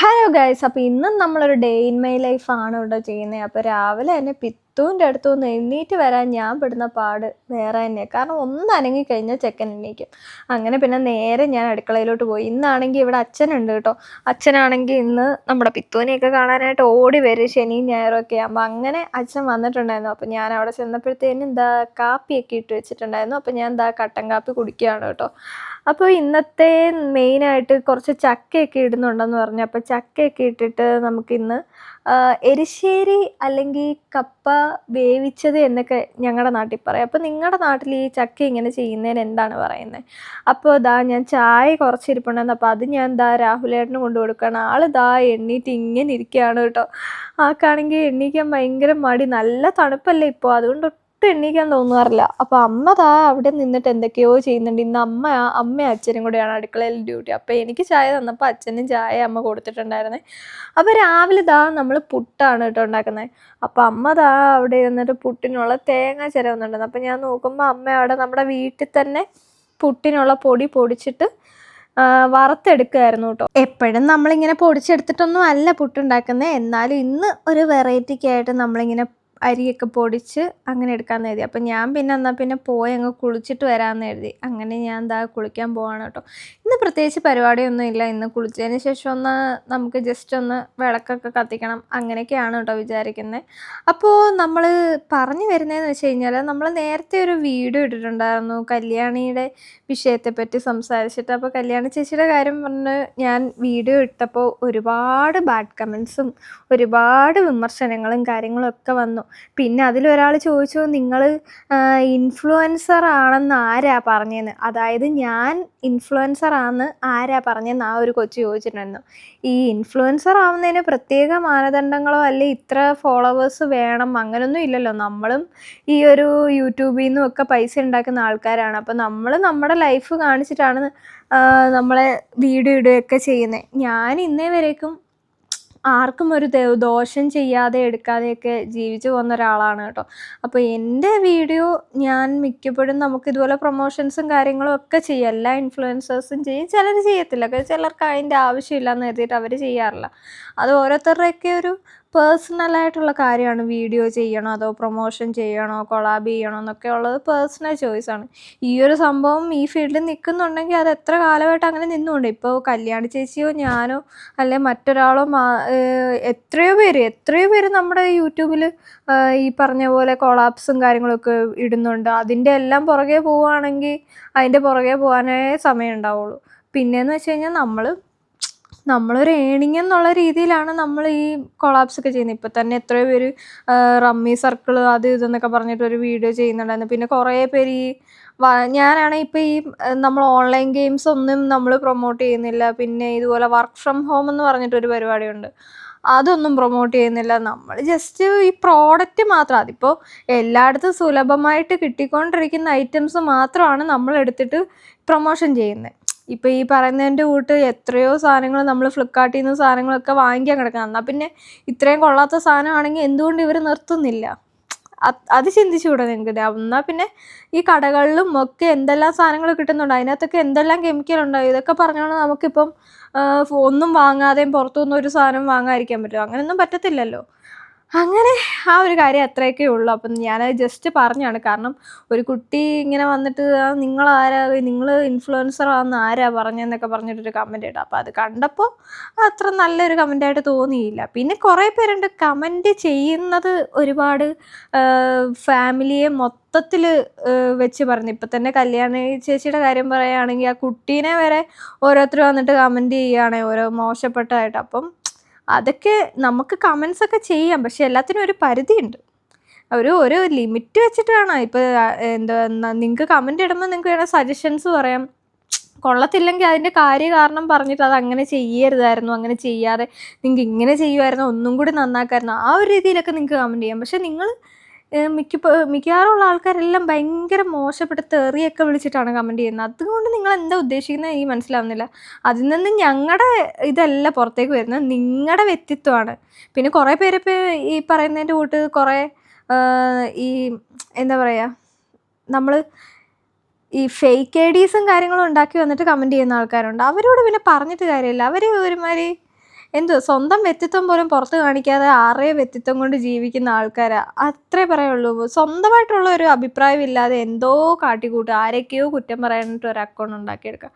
Hello guys അപ്പോൾ ഇന്നും നമ്മളൊരു ഡേ ഇൻ മൈ ലൈഫ് ആണ് ഇവിടെ ചെയ്യുന്നത് അപ്പോൾ രാവിലെ തന്നെ പിത്തൂന്റെ അടുത്തു നിന്ന് എണ്ണീറ്റ് വരാൻ ഞാൻ പെടുന്ന പാട് വേറെ തന്നെയാണ് കാരണം ഒന്ന് അനങ്ങി കഴിഞ്ഞാൽ ചെക്കൻ എണ്ണീക്കും അങ്ങനെ പിന്നെ നേരെ ഞാൻ അടുക്കളയിലോട്ട് പോയി. ഇന്നാണെങ്കിൽ ഇവിടെ അച്ഛനുണ്ട് കേട്ടോ അച്ഛനാണെങ്കിൽ ഇന്ന് നമ്മുടെ പിത്തൂനെയൊക്കെ കാണാനായിട്ട് ഓടി വരും ശനിയും ഞായറും ഒക്കെ ആകുമ്പോൾ അങ്ങനെ അച്ഛൻ വന്നിട്ടുണ്ടായിരുന്നു. അപ്പോൾ ഞാൻ അവിടെ ചെന്നപ്പോഴത്തേനും എന്താ കാപ്പിയൊക്കെ ഇട്ട് വെച്ചിട്ടുണ്ടായിരുന്നു. അപ്പോൾ ഞാൻ എന്താ കട്ടൻ കാപ്പി കുടിക്കുകയാണ് കേട്ടോ അപ്പോൾ ഇന്നത്തെ മെയിനായിട്ട് കുറച്ച് ചക്കയൊക്കെ ഇടുന്നുണ്ടെന്ന് പറഞ്ഞു. അപ്പോൾ ചക്കയൊക്കെ ഇട്ടിട്ട് നമുക്കിന്ന് എരിശ്ശേരി അല്ലെങ്കിൽ കപ്പ വേവിച്ചത് എന്നൊക്കെ ഞങ്ങളുടെ നാട്ടിൽ പറയും. അപ്പോൾ നിങ്ങളുടെ നാട്ടിൽ ഈ ചക്ക ഇങ്ങനെ ചെയ്യുന്നതിന് എന്താണ് പറയുന്നത് അപ്പോൾ ഇതാ ഞാൻ ചായ കുറച്ചിരിപ്പുണ്ടെന്ന്. അപ്പോൾ അത് ഞാൻ ഇതാ രാഹുലേട്ടന് കൊണ്ടു കൊടുക്കുകയാണ് ആൾ ഇതാ എണ്ണീറ്റ് ഇങ്ങനെ ഇരിക്കുകയാണ് കേട്ടോ. ആൾക്കാണെങ്കിൽ എണ്ണീക്കാൻ ഭയങ്കര മടി. നല്ല തണുപ്പല്ലേ ഇപ്പോൾ അതുകൊണ്ട് ഒട്ടും എണ്ണീക്കാൻ തോന്നാറില്ല. അപ്പോൾ അമ്മ താ അവിടെ നിന്നിട്ട് എന്തൊക്കെയോ ചെയ്യുന്നുണ്ട്. ഇന്ന് അമ്മ അമ്മയും അച്ഛനും കൂടെയാണ് അടുക്കളയിൽ ഡ്യൂട്ടി. അപ്പോൾ എനിക്ക് ചായ തന്നപ്പോൾ അച്ഛനും ചായ അമ്മ കൊടുത്തിട്ടുണ്ടായിരുന്നേ. അപ്പോൾ രാവിലെ ദാ നമ്മൾ പുട്ടാണ് കേട്ടോ ഉണ്ടാക്കുന്നത് അപ്പോൾ അമ്മ ദാ അവിടെ ഇരുന്നിട്ട് പുട്ടിനുള്ള തേങ്ങ ചിരവുന്നുണ്ടെന്ന് അപ്പോൾ ഞാൻ നോക്കുമ്പോൾ അമ്മ അവിടെ നമ്മുടെ വീട്ടിൽ തന്നെ പുട്ടിനുള്ള പൊടി പൊടിച്ചിട്ട് വറുത്തെടുക്കുമായിരുന്നു കേട്ടോ. എപ്പോഴും നമ്മളിങ്ങനെ പൊടിച്ചെടുത്തിട്ടൊന്നും അല്ല പുട്ടുണ്ടാക്കുന്നത് എന്നാലും ഇന്ന് ഒരു വെറൈറ്റിക്കായിട്ട് നമ്മളിങ്ങനെ അരിയൊക്കെ പൊടിച്ച് അങ്ങനെ എടുക്കാമെന്ന് എഴുതി അപ്പം ഞാൻ പിന്നെ എന്നാൽ പിന്നെ പോയി അങ്ങ് കുളിച്ചിട്ട് വരാമെന്ന് എഴുതി അങ്ങനെ ഞാൻ എന്താ കുളിക്കാൻ പോവാണ് കേട്ടോ. ഇന്ന് പ്രത്യേകിച്ച് പരിപാടിയൊന്നും ഇല്ല. ഇന്ന് കുളിച്ചതിന് ശേഷം ഒന്ന് നമുക്ക് ജസ്റ്റ് ഒന്ന് വിളക്കൊക്കെ കത്തിക്കണം അങ്ങനെയൊക്കെയാണ് കേട്ടോ വിചാരിക്കുന്നത് അപ്പോൾ നമ്മൾ പറഞ്ഞു വരുന്നതെന്ന് വെച്ച് കഴിഞ്ഞാൽ നമ്മൾ നേരത്തെ ഒരു വീഡിയോ ഇട്ടിട്ടുണ്ടായിരുന്നു കല്യാണിയുടെ വിഷയത്തെപ്പറ്റി സംസാരിച്ചിട്ട്. അപ്പോൾ കല്യാണി ചേച്ചിയുടെ കാര്യം പറഞ്ഞ് ഞാൻ വീഡിയോ ഇട്ടപ്പോൾ ഒരുപാട് ബാഡ് കമൻസും ഒരുപാട് വിമർശനങ്ങളും കാര്യങ്ങളും ഒക്കെ വന്നു. പിന്നെ അതിലൊരാൾ ചോദിച്ചു നിങ്ങൾ ഇൻഫ്ലുവൻസർ ആണെന്ന് ആരാ പറഞ്ഞതെന്ന് അതായത് ഞാൻ ഇൻഫ്ലുവൻസർ ആണെന്ന് ആരാ പറഞ്ഞതെന്ന് ആ ഒരു കൊച്ചു ചോദിച്ചിട്ടുണ്ടായിരുന്നു. ഈ ഇൻഫ്ലുവൻസർ ആവുന്നതിന് പ്രത്യേക മാനദണ്ഡങ്ങളോ അല്ലെ ഇത്ര ഫോളോവേഴ്സ് വേണം അങ്ങനൊന്നും ഇല്ലല്ലോ. നമ്മളും ഈ ഒരു യൂട്യൂബിൽ നിന്നും ഒക്കെ പൈസ ഉണ്ടാക്കുന്ന ആൾക്കാരാണ്. അപ്പോൾ നമ്മൾ നമ്മുടെ ലൈഫ് കാണിച്ചിട്ടാണ് നമ്മളെ വീഡിയോ ഇടുകയൊക്കെ ചെയ്യുന്നത് ഞാൻ ഇന്നേ വരേക്കും ആർക്കും ഒരു ദോഷം ചെയ്യാതെ എടുക്കാതെയൊക്കെ ജീവിച്ചു പോകുന്ന ഒരാളാണ് കേട്ടോ. അപ്പോൾ എന്റെ വീഡിയോ ഞാൻ മിക്കപ്പോഴും നമുക്ക് ഇതുപോലെ പ്രൊമോഷൻസും കാര്യങ്ങളും ഒക്കെ ചെയ്യും. എല്ലാ ഇൻഫ്ലുവൻസേഴ്സും ചെയ്യും. ചിലർ ചെയ്യത്തില്ല. ചിലർക്ക് അതിന്റെ ആവശ്യമില്ലെന്ന് കരുതിയിട്ട് അവർ ചെയ്യാറില്ല. അത് ഓരോരുത്തരുടെയൊക്കെ ഒരു പേഴ്സണൽ ആയിട്ടുള്ള കാര്യമാണ് വീഡിയോ ചെയ്യണോ അതോ പ്രൊമോഷൻ ചെയ്യണോ കൊളാബ് ചെയ്യണോ എന്നൊക്കെ ഉള്ളത് പേഴ്സണൽ ചോയ്സാണ് ഈ ഒരു സംഭവം ഈ ഫീൽഡിൽ നിൽക്കുന്നുണ്ടെങ്കിൽ അത് എത്ര കാലമായിട്ട് അങ്ങനെ നിന്നുകൊണ്ട്. ഇപ്പോൾ കല്യാണി ചേച്ചിയോ ഞാനോ അല്ലെ മറ്റൊരാളോ എത്രയോ പേര് എത്രയോ പേര് നമ്മുടെ യൂട്യൂബിൽ ഈ പറഞ്ഞ പോലെ കൊളാപ്സും കാര്യങ്ങളൊക്കെ ഇടുന്നുണ്ട്. അതിന്റെ എല്ലാം പുറകെ പോവുകയാണെങ്കിൽ അതിന്റെ പുറകെ പോകാനേ സമയം ഉണ്ടാവുള്ളൂ. പിന്നെയെന്ന് വെച്ച് കഴിഞ്ഞാൽ നമ്മൾ നമ്മളൊരു ഏണിങ് എന്നുള്ള രീതിയിലാണ് നമ്മൾ ഈ കൊളാപ്സ് ഒക്കെ ചെയ്യുന്നത്. ഇപ്പം തന്നെ എത്രയോ പേര് റമ്മി സർക്കിൾ അത് ഇതെന്നൊക്കെ പറഞ്ഞിട്ട് ഒരു വീഡിയോ ചെയ്യുന്നുണ്ടായിരുന്നു. പിന്നെ കുറേ പേര് ഈ ഞാനാണെങ്കിൽ ഇപ്പോൾ ഈ നമ്മൾ ഓൺലൈൻ ഗെയിംസ് ഒന്നും നമ്മൾ പ്രൊമോട്ട് ചെയ്യുന്നില്ല. പിന്നെ ഇതുപോലെ വർക്ക് ഫ്രം ഹോം എന്ന് പറഞ്ഞിട്ടൊരു പരിപാടിയുണ്ട്. അതൊന്നും പ്രൊമോട്ട് ചെയ്യുന്നില്ല. നമ്മൾ ജസ്റ്റ് ഈ പ്രോഡക്റ്റ് മാത്രം. അതിപ്പോൾ എല്ലായിടത്തും സുലഭമായിട്ട് കിട്ടിക്കൊണ്ടിരിക്കുന്ന ഐറ്റംസ് മാത്രമാണ് നമ്മൾ എടുത്തിട്ട് പ്രൊമോഷൻ ചെയ്യുന്നത്. ഇപ്പോൾ ഈ പറയുന്നതിന്റെ കൂട്ട് എത്രയോ സാധനങ്ങൾ നമ്മൾ ഫ്ലിപ്കാർട്ടിൽ നിന്ന് സാധനങ്ങളൊക്കെ വാങ്ങിക്കാൻ കിടക്കണം എന്നാൽ പിന്നെ ഇത്രയും കൊള്ളാത്ത സാധനമാണെങ്കിൽ എന്തുകൊണ്ട് ഇവർ നിർത്തുന്നില്ല? അത് ചിന്തിച്ചുകൂടെ നിങ്ങൾക്ക് എന്നാൽ പിന്നെ ഈ കടകളിലും ഒക്കെ എന്തെല്ലാം സാധനങ്ങൾ കിട്ടുന്നുണ്ട്? അതിനകത്തൊക്കെ എന്തെല്ലാം കെമിക്കൽ ഉണ്ടാവും ഇതൊക്കെ പറഞ്ഞാണ് നമുക്കിപ്പം ഒന്നും വാങ്ങാതെയും പുറത്തുനിന്ന് ഒരു സാധനം വാങ്ങാതിരിക്കാൻ പറ്റുമോ അങ്ങനെയൊന്നും പറ്റത്തില്ലല്ലോ. അങ്ങനെ ആ ഒരു കാര്യം അത്രയൊക്കെ ഉള്ളൂ. അപ്പം ഞാനത് ജസ്റ്റ് പറഞ്ഞാണ് കാരണം ഒരു കുട്ടി ഇങ്ങനെ വന്നിട്ട് "ആ, നിങ്ങൾ ആരാ നിങ്ങൾ ഇൻഫ്ലുവൻസർ ആണെന്ന് ആരാ പറഞ്ഞതെന്നൊക്കെ പറഞ്ഞിട്ടൊരു കമന്റ് ഇട്ടു. അപ്പോൾ അത് കണ്ടപ്പോൾ അത്ര നല്ലൊരു കമന്റായിട്ട് തോന്നിയില്ല. പിന്നെ കുറേ പേരുണ്ട് കമന്റ് ചെയ്യുന്നത് ഒരുപാട് ഫാമിലിയെ മൊത്തത്തിൽ വെച്ച് പറഞ്ഞു. ഇപ്പം തന്നെ കല്യാണി ചേച്ചിയുടെ കാര്യം പറയുകയാണെങ്കിൽ ആ കുട്ടീനെ വരെ ഓരോരുത്തർ വന്നിട്ട് കമന്റ് ചെയ്യുകയാണെങ്കിൽ ഓരോ മോശപ്പെട്ടതായിട്ട്. അപ്പം അതൊക്കെ നമുക്ക് കമൻസ് ഒക്കെ ചെയ്യാം. പക്ഷെ എല്ലാത്തിനും ഒരു പരിധിയുണ്ട്. ഒരു ഒരു ലിമിറ്റ് വെച്ചിട്ട് വേണം ഇപ്പോൾ എന്താ നിങ്ങൾക്ക് കമന്റ് ഇടുമ്പോൾ നിങ്ങൾക്ക് വേണം സജഷൻസ് പറയാം. കൊള്ളത്തില്ലെങ്കിൽ അതിന്റെ കാര്യ കാരണം പറഞ്ഞിട്ട് അത് അങ്ങനെ ചെയ്യരുതായിരുന്നു. അങ്ങനെ ചെയ്യാതെ നിങ്ങൾക്ക് ഇങ്ങനെ ചെയ്യുമായിരുന്നു ഒന്നും കൂടി നന്നാക്കായിരുന്നു. ആ ഒരു രീതിയിലൊക്കെ നിങ്ങൾക്ക് കമന്റ് ചെയ്യാം. പക്ഷെ നിങ്ങൾ മിക്ക മിക്കവാറുള്ള ആൾക്കാരെല്ലാം ഭയങ്കര മോശപ്പെട്ട തെറിയൊക്കെ വിളിച്ചിട്ടാണ് കമന്റ് ചെയ്യുന്നത്. അതുകൊണ്ട് നിങ്ങൾ എന്താ ഉദ്ദേശിക്കുന്നത് എനിക്ക് മനസ്സിലാവുന്നില്ല. അതിൽ നിന്ന് ഞങ്ങളുടെ ഇതല്ല പുറത്തേക്ക് വരുന്നത്. നിങ്ങളുടെ വ്യക്തിത്വമാണ്. പിന്നെ കുറേ പേര് ഈ പറയുന്നതിന്റെ കൂട്ട് കുറേ ഈ എന്താ പറയുക നമ്മൾ ഈ ഫേക്ക് ഐ ഡീസും കാര്യങ്ങളും ഉണ്ടാക്കി വന്നിട്ട് കമന്റ് ചെയ്യുന്ന ആൾക്കാരുണ്ട്. അവരോട് പിന്നെ പറഞ്ഞിട്ട് കാര്യമില്ല. അവർ ഒരുമാതിരി എന്തോ സ്വന്തം വ്യക്തിത്വം പോലും പുറത്ത് കാണിക്കാതെ ആറേ വ്യക്തിത്വം കൊണ്ട് ജീവിക്കുന്ന ആൾക്കാരാ. അത്രേ പറയുള്ളൂ. സ്വന്തമായിട്ടുള്ള ഒരു അഭിപ്രായം ഇല്ലാതെ എന്തോ കാട്ടിക്കൂട്ടുക ആരൊക്കെയോ കുറ്റം പറയാനായിട്ട് ഒരു അക്കൗണ്ട് ഉണ്ടാക്കിയെടുക്കുക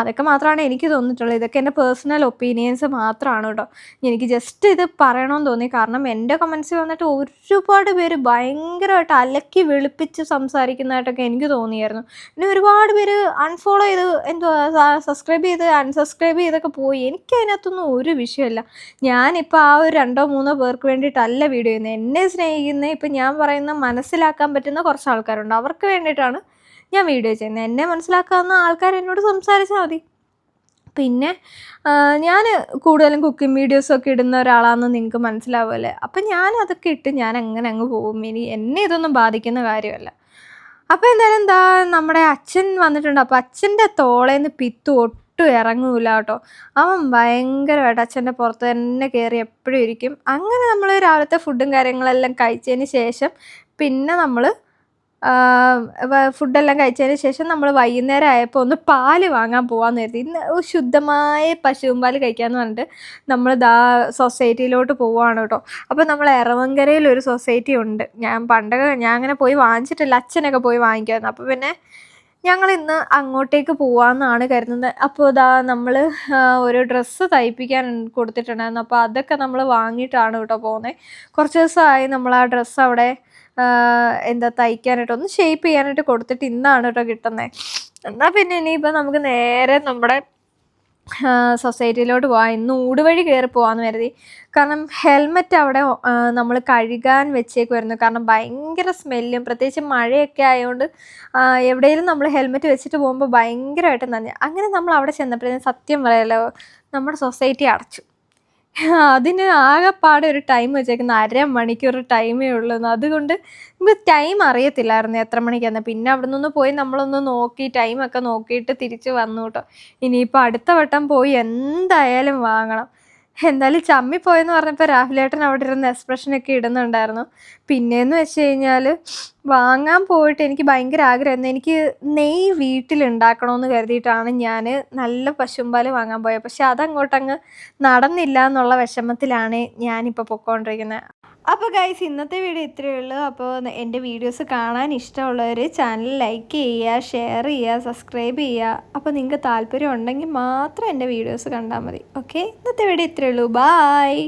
അതൊക്കെ മാത്രമാണ് എനിക്ക് തോന്നിയിട്ടുള്ളത്. ഇതൊക്കെ എന്റെ പേഴ്സണൽ ഒപ്പീനിയൻസ് മാത്രമാണ് കേട്ടോ. എനിക്ക് ജസ്റ്റ് ഇത് പറയണമെന്ന് തോന്നി. കാരണം എന്റെ കമൻസിൽ വന്നിട്ട് ഒരുപാട് പേര് ഭയങ്കരമായിട്ട് അലക്കി വിളിപ്പിച്ച് സംസാരിക്കുന്നതായിട്ടൊക്കെ എനിക്ക് തോന്നിയായിരുന്നു. പിന്നെ ഒരുപാട് പേര് അൺഫോളോ ചെയ്ത് എന്തുവാ സബ്സ്ക്രൈബ് ചെയ്ത് അൺസബ്സ്ക്രൈബ് ചെയ്തൊക്കെ പോയി. എനിക്ക് അതിനകത്തൊന്നും ഒരു വിഷയമില്ല ഞാനിപ്പോൾ ആ ഒരു രണ്ടോ മൂന്നോ പേർക്ക് വേണ്ടിയിട്ടല്ല വീഡിയോ ചെയ്യുന്നത് എന്നെ സ്നേഹിക്കുന്ന ഇപ്പം ഞാൻ പറയുന്ന മനസ്സിലാക്കാൻ പറ്റുന്ന കുറച്ച് ആൾക്കാരുണ്ട്. അവർക്ക് വേണ്ടിയിട്ടാണ് ഞാൻ വീഡിയോ ചെയ്യുന്നത് എന്നെ മനസ്സിലാക്കാവുന്ന ആൾക്കാർ എന്നോട് സംസാരിച്ചാൽ മതി. പിന്നെ ഞാൻ കൂടുതലും കുക്കിംഗ് വീഡിയോസൊക്കെ ഇടുന്ന ഒരാളാണെന്ന് നിങ്ങൾക്ക് മനസ്സിലാവുമല്ലേ? അപ്പം ഞാൻ അതൊക്കെ ഇട്ട് ഞാൻ അങ്ങനെ അങ്ങ് പോകും. ഇനി എന്നെ ഇതൊന്നും ബാധിക്കുന്ന കാര്യമല്ല. അപ്പോൾ എന്തായാലും എന്താ നമ്മുടെ അച്ഛൻ വന്നിട്ടുണ്ട്. അപ്പോൾ അച്ഛന്റെ തോളേന്ന് പിത്തു ഇറങ്ങൂല കേട്ടോ. അവൻ ഭയങ്കരമായിട്ട് അച്ഛന്റെ പുറത്ത് തന്നെ കയറി എപ്പോഴും ഇരിക്കും. അങ്ങനെ നമ്മൾ രാവിലത്തെ ഫുഡും കാര്യങ്ങളെല്ലാം കഴിച്ചതിന് ശേഷം പിന്നെ നമ്മൾ ഫുഡെല്ലാം കഴിച്ചതിന് ശേഷം നമ്മൾ വൈകുന്നേരം ആയപ്പോൾ ഒന്ന് പാൽ വാങ്ങാൻ പോകാമെന്ന് കരുതി. ഇന്ന് ശുദ്ധമായ പശുവും പാൽ കഴിക്കാമെന്ന് പറഞ്ഞിട്ട് നമ്മൾ ദാ സൊസൈറ്റിയിലോട്ട് പോവുകയാണ് കേട്ടോ. അപ്പോൾ നമ്മൾ എറവങ്കരയിൽ ഒരു സൊസൈറ്റി ഉണ്ട്. ഞാൻ പണ്ടൊക്കെ ഞാൻ അങ്ങനെ പോയി വാങ്ങിച്ചിട്ടില്ല. അച്ഛനൊക്കെ പോയി വാങ്ങിക്കുമായിരുന്നു അപ്പോൾ പിന്നെ ഞങ്ങൾ ഇന്ന് അങ്ങോട്ടേക്ക് പോവാമെന്നാണ് കരുതുന്നത്. അപ്പോൾ ഇതാ നമ്മൾ ഒരു ഡ്രസ്സ് തയ്പ്പിക്കാൻ കൊടുത്തിട്ടുണ്ടായിരുന്നു. അപ്പോൾ അതൊക്കെ നമ്മൾ വാങ്ങിയിട്ടാണ് കേട്ടോ പോകുന്നത് കുറച്ച് ദിവസമായി നമ്മൾ ആ ഡ്രസ്സ് അവിടെ എന്താ തയ്ക്കാനായിട്ട് ഒന്ന് ഷേപ്പ് ചെയ്യാനായിട്ട് കൊടുത്തിട്ട് ഇന്നാണ് കേട്ടോ കിട്ടുന്നത് എന്നാൽ പിന്നെ ഇനിയിപ്പോൾ നമുക്ക് നേരെ നമ്മുടെ സൊസൈറ്റിയിലോട്ട് പോകാം ഇന്ന് ഊടുവഴി കയറി പോകാമെന്ന് കരുതി. കാരണം ഹെൽമെറ്റ് അവിടെ നമ്മൾ കഴുകാൻ വെച്ചേക്കുമായിരുന്നു കാരണം ഭയങ്കര സ്മെല്ലും പ്രത്യേകിച്ച് മഴയൊക്കെ ആയതുകൊണ്ട് എവിടെയെങ്കിലും നമ്മൾ ഹെൽമെറ്റ് വെച്ചിട്ട് പോകുമ്പോൾ ഭയങ്കരമായിട്ട് നന്ദി അങ്ങനെ നമ്മൾ അവിടെ ചെന്നപ്പോഴേ സത്യം പറയാലോ നമ്മുടെ സൊസൈറ്റി അടച്ചു. അതിന് ആകെപ്പാടെ ഒരു ടൈം വെച്ചേക്കുന്ന അരമണിക്കൂർ ടൈമേ ഉള്ളൂ. അതുകൊണ്ട് നമുക്ക് ടൈം അറിയത്തില്ലായിരുന്നു എത്ര മണിക്കാന്ന്. പിന്നെ അവിടെ നിന്ന് പോയി നമ്മളൊന്ന് നോക്കി ടൈമൊക്കെ നോക്കിയിട്ട് തിരിച്ച് വന്നു കേട്ടോ ഇനിയിപ്പോൾ അടുത്ത വട്ടം പോയി എന്തായാലും വാങ്ങണം. എന്തായാലും ചമ്മിപ്പോയെന്ന് പറഞ്ഞപ്പോൾ രാഹുലേട്ടൻ അവിടെ ഇരുന്ന് എക്സ്പ്രഷനൊക്കെ ഇടുന്നുണ്ടായിരുന്നു. പിന്നെയെന്ന് വെച്ച് കഴിഞ്ഞാൽ വാങ്ങാൻ പോയിട്ട് എനിക്ക് ഭയങ്കര ആഗ്രഹമായിരുന്നു എനിക്ക് നെയ്യ് വീട്ടിലുണ്ടാക്കണമെന്ന് കരുതിയിട്ടാണ് ഞാൻ നല്ല പശുമ്പാൽ വാങ്ങാൻ പോയത് പക്ഷെ അതങ്ങോട്ടങ്ങ് നടന്നില്ല എന്നുള്ള വിഷമത്തിലാണ് ഞാനിപ്പോൾ പൊയ്ക്കൊണ്ടിരിക്കുന്നത് അപ്പോൾ ഗൈസ് ഇന്നത്തെ വീഡിയോ ഇത്രയേ ഉള്ളൂ. അപ്പോൾ എന്റെ വീഡിയോസ് കാണാൻ ഇഷ്ടമുള്ളവർ ചാനൽ ലൈക്ക് ചെയ്യുക ഷെയർ ചെയ്യുക സബ്സ്ക്രൈബ് ചെയ്യുക. അപ്പോൾ നിങ്ങൾക്ക് താല്പര്യം ഉണ്ടെങ്കിൽ മാത്രം എന്റെ വീഡിയോസ് കണ്ടാൽ മതി. ഓക്കെ ഇന്നത്തെ വീഡിയോ ഇത്രയേ ഉള്ളൂ ബായ്